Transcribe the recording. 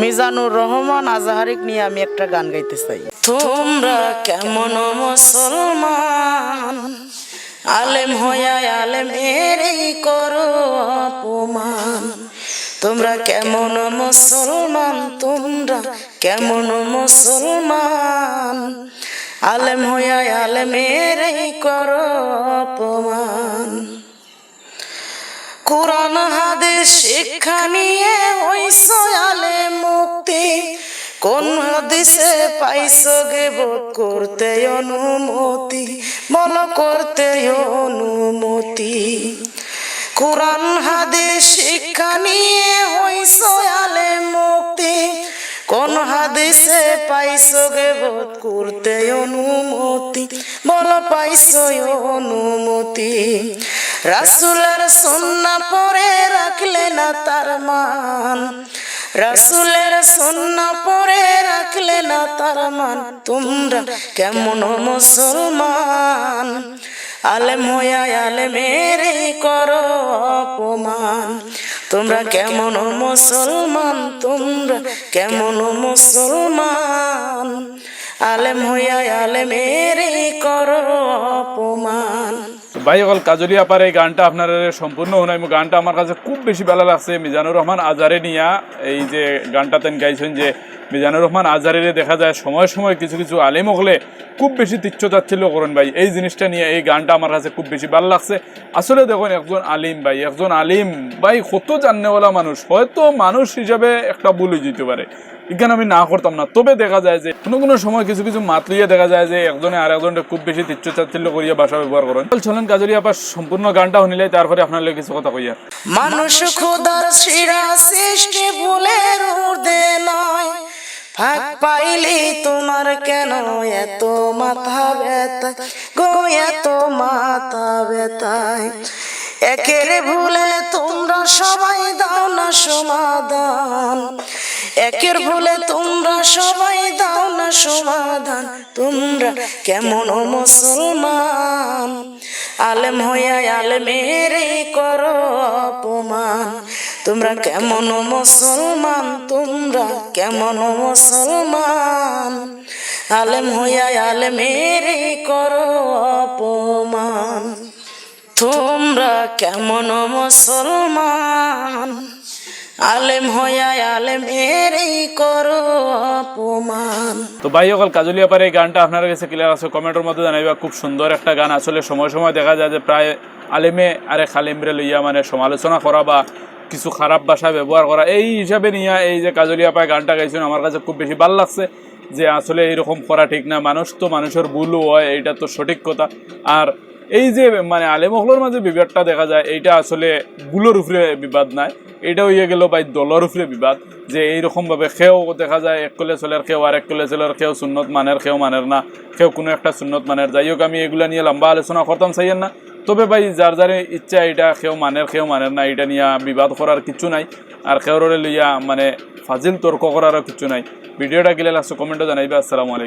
মিজানুর রহমান আজাহারিক নিয়ে আমি একটা গান গাইতে চাই। তোমরা কেমন মুসলমান? আলেম হইয়া আলেম এরই করো অপমান। তোমরা কেমন মুসলমান? তোমরা কেমন মুসলমান? আলেম হইয়া আলেম এরই করো অপমান। কোরআন, হাদিস, শিক্ষা নিয়ে হাদিসে পাইছো গে বোধ করতে অনুমতি, মন করতে অনুমতি। কোরআন, হাদিস, শিক্ষা নিয়ে হইছ আলে মুক্তি। কোন হাদিসে পাইছো গে বোধ করতে অনুমতি বল পাইছো অনুমতি। রাসুলের সন্না পরে রাখলে না তার মান। রাসুলের সন্না পরে রাখলে না তার মান। তোমরা কেমন মুসলমান? আলেম হইয়া আলেমের করো অপমান। তোমরা কেমন মুসলমান? তোমরা কেমন মুসলমান? আলেম হইয়া আলেমের করো অপমান। ভাই, অকল কাজলি আপার এই গানটা আপনার সম্পূর্ণ শোনাইম। গানটা আমার কাছে খুব বেশি ভালো লাগছে। মিজানুর রহমান আজারে নিয়া এই যে গানটা তেন গাইছেন যে মিজানুর রহমান আজারের দেখা যায় সময় সময় কিছু কিছু আলিম হলে খুব বেশি তিচ্ছ চাচ্ছিল করেন ভাই। এই জিনিসটা নিয়ে, এই গানটা আমার কাছে খুব বেশি ভালো লাগছে। আসলে দেখুন, একজন আলিম ভাই, একজন আলিম ভাই কত জাননেওয়ালা মানুষ, হয়তো মানুষ হিসাবে একটা হয়ে যেতে পারে। এখানে আমি না করতাম না। তবে দেখা যায় যে, কোনো কোনো সময় কিছু কিছু মাত লইয়া দেখা যায় যে, একজনে আর একজনকে খুব বেশি তিচ্ছ চাচ্ছিল্য করিয়া ভাষা ব্যবহার করেন। চলেন কাজরি আবার সম্পূর্ণ গানটা শুনিলে তারপরে আপনার লগে কিছু কথা কইয়া মানুষ খোদার সৃষ্টি ভুলের নয় ফাঁক পাইলি তোমার কেন এত মাথা ব্যথা? গো, এত মাথা ব্যথায় একের ভুলে তোমরা সবাই দাও না সমাধান। একের ভুলে তোমরা সবাই দাও না সমাধান। তোমরা কেমন মুসলমান? আলেম হইয়া আলেমের করো অপমান। তোমরা কেমন মুসলমান? তোমরা কেমন মুসলমান? আলেম হইয়া আলেমের করো অপমান। তোমরা কেমন মুসলমান? আলেম হইয়া আলেমের করো অপমান। তো ভাই অকল কাজলি আপার এই গানটা আপনার কাছে ক্লিয়ার আছে কমেন্টের মধ্যে জানাইবা খুব সুন্দর একটা গান। আসলে সময় সময় দেখা যায় যে প্রায় আলেমে আরে খালিমরে লইয়া মানে সমালোচনা করা বা কিছু খারাপ ভাষা ব্যবহার করা, এই হিসাবে নিয়ে এই যে কাজলিয়া পায় গানটা গাইছেন, আমার কাছে খুব বেশি ভালো লাগছে যে আসলে এইরকম করা ঠিক না। মানুষ তো মানুষের ভুলও হয়, এইটা তো সঠিক কথা। আর এই যে মানে আলেমহলের মাঝে বিবাদটা দেখা যায়, এইটা আসলে ভুলের উপরে বিবাদ নাই। এটা হইয়া গেল ভাই দলের উপরে বিবাদ, যে এইরকমভাবে খেও দেখা যায়, এক কলে চলের খেও আর এক কলে চলের খেও সুন্নত মানের খেও মানের না খেও কোনো একটা সুন্নত মানের। যাই হোক আমি এগুলা নিয়ে লম্বা আলোচনা করতাম, চাইয়েন না। তবে ভাই যার যার ইচ্ছা এটা খেও মানের খেও মানের না এটা নিয়ে বিবাদ করার কিছু নাই। আর খেওরে লইয়া মানে ফাজিল তর্ক করারও কিছু নাই। ভিডিওটা গেলে লাগছে কমেন্টে জানাইবে। আসসালামু আলাইকুম।